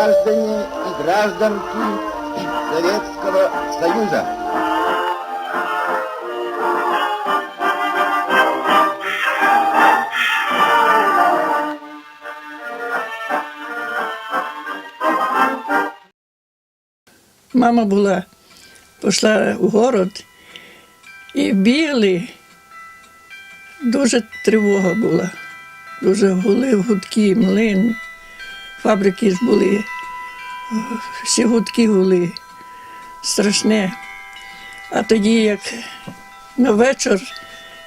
граждане и гражданки Советского Союза. Мама була, пішла в город і бігли. Дуже тривога була. Дуже гули гудки, млин. Фабрики були, всі гудки гули. Страшне. А тоді, як на вечір,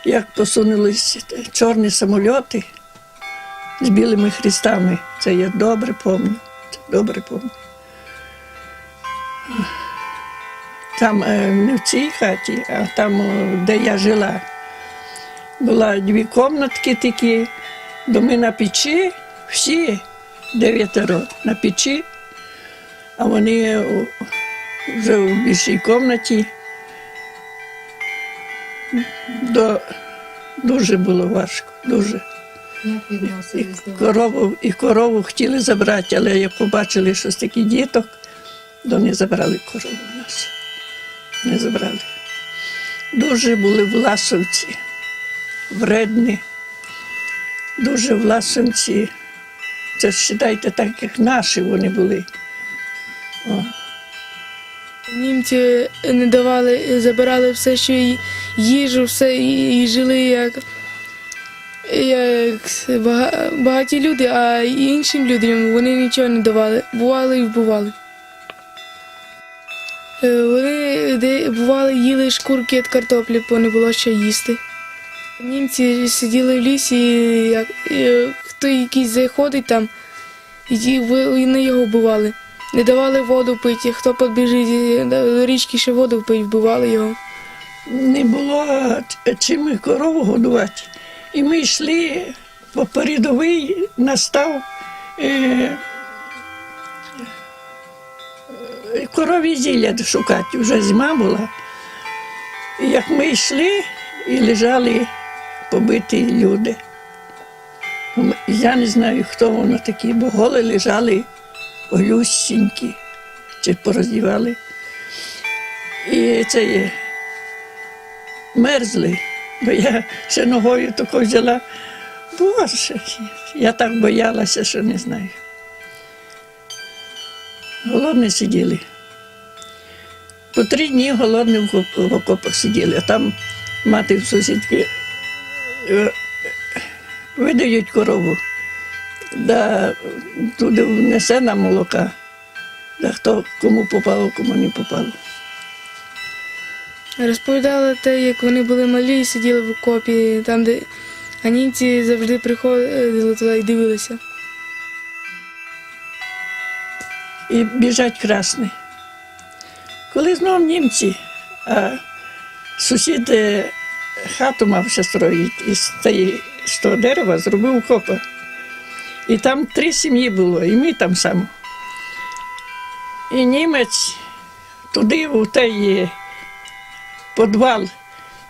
як посунулись чорні самольоти з білими хрестами, це я добре пам'ятаю. Добре пам'ятаю. Там е, не в цій хаті, а там, е, де я жила. Була дві кімнатки такі, доми на печі, всі дев'ятеро на печі, а вони вже в більшій кімнаті. До, дуже було важко, дуже. І корову, і корову хотіли забрати, але як побачили, що такі діток, то не забрали корову в нас. Не забрали. Дуже були власовці, вредні, дуже власовці. Це ж так, як наші вони були. О. Німці не давали, забирали все, що їжу, все і, і жили як, як багаті люди, а іншим людям вони нічого не давали. Бували і вбивали. Е, Вони де бували, їли шкурки від картоплі, бо не було що їсти. Німці сиділи в лісі, і як, і хто якийсь заходить там, і вони його вбивали. Не давали воду пити, хто підбіжить до річки, ще воду пить, вбивали його. не було чим корову годувати. І ми йшли по передовий, настав е, е, корові зілля шукати, вже зима була. І як ми йшли і лежали побиті люди. Я не знаю, хто воно такі, бо голи лежали голюсінькі, чи пороздівали. І це є мерзли, бо я ще ногою таку взяла. Боже, я так боялася, що не знаю. Голодні сиділи. По три дні голодні в око- в окопах сиділи, а там мати в сусідки видають корову, да туди внесе на молока, да хто кому попало, кому не попало. Розповідали те, як вони були малі і сиділи в окопі, там, де а німці завжди приходили туди і дивилися. і біжать красні. Коли знов німці, а сусід е, хату мався строїти тієї- з того дерева зробив копа. І там три сім'ї було, і ми там само. І німець туди, у той підвал,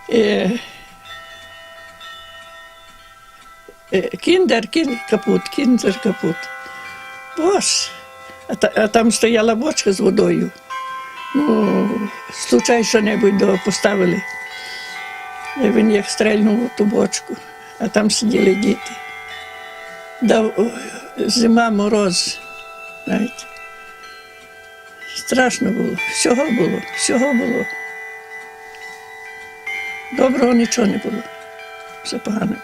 е, е, кіндер, кін, капут, кіндер капут. Боже, а, та, а там стояла бочка з водою. Ну, случай що-небудь до поставили. І він як стрельнув у ту бочку, а там сиділи діти. Дав зима, мороз. Знаєте. Страшно було, всього було, всього було. Доброго нічого не було. Все погано.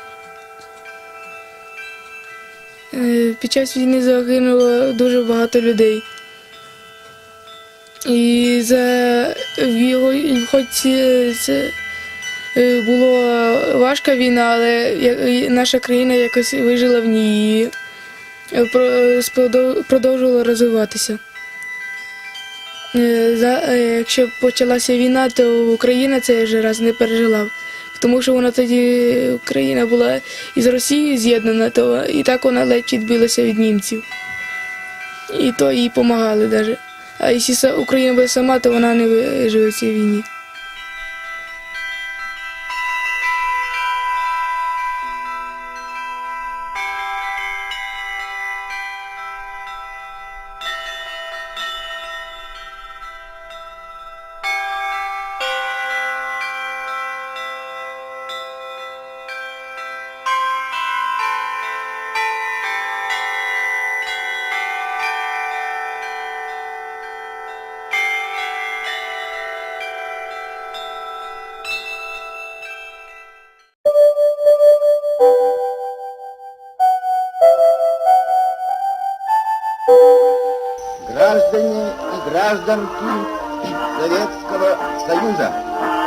Е, Під час війни загинуло дуже багато людей. І за його, хоч це, це е, була важка війна, але наша країна якось вижила в ній і е, сподов- продовжувала розвиватися. Е, е, якщо почалася війна, то Україна це вже раз не пережила. Тому що вона тоді Україна була із Росією з'єднана, то і так вона ледь відбилася від німців. І то їй допомагали навіть. А якщо Україна буде сама, то вона не виживе в цій війні. Граждане и гражданки Советского Союза.